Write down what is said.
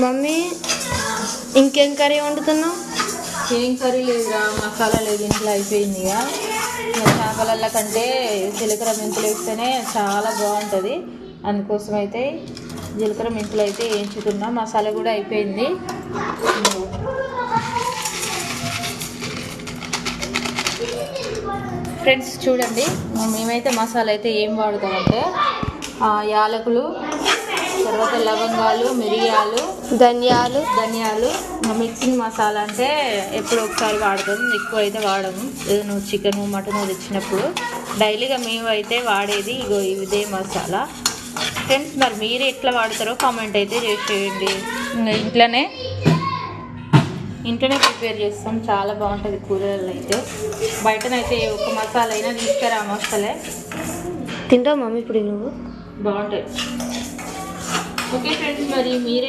Mummy ఇంకేం curry వండుతున్నావు? ఏం curry లేదురా మసాలా లేదు ఇంట్లో అయిపోయింది ఇక. చేపలల్ల కంటే జీలకర్ర మెంతులు వేస్తేనే చాలా బాగుంటుంది. అందుకోసం అయితే జీలకర్ర మెంతులు అయితే వేయించుకున్నా మసాలా కూడా అయిపోయింది. ఫ్రెండ్స్ చూడండి. మేమైతే మసాలా అయితే ఏం వాడతామంటే యాలకులు తర్వాత లవంగాలు మిరియాలు ధనియాలు. ధనియాలు. మిక్సింగ్ మసాలా అంటే ఎప్పుడు ఒకసారి వాడతాం ఎక్కువ అయితే వాడము. ఏదైనా చికెన్ మటన్ తెచ్చినప్పుడు డైలీగా మేము అయితే వాడేది ఇగో ఇదే మసాలా. ఫ్రెండ్స్ మరి మీరు ఎట్లా వాడతారో కామెంట్ అయితే చేసేయండి ఇంట్లోనే ఇంట్లోనే ప్రిపేర్ చేస్తాం. చాలా బాగుంటుంది కూరలు అయితే. బయటనైతే ఏ ఒక్క మసాలా అయినా తీసుకురా మసాలే తింటావు మమ్మీ ఇప్పుడు నువ్వు? బాగుంటాయి. ఓకే ఫ్రెండ్స్ మరి మీరే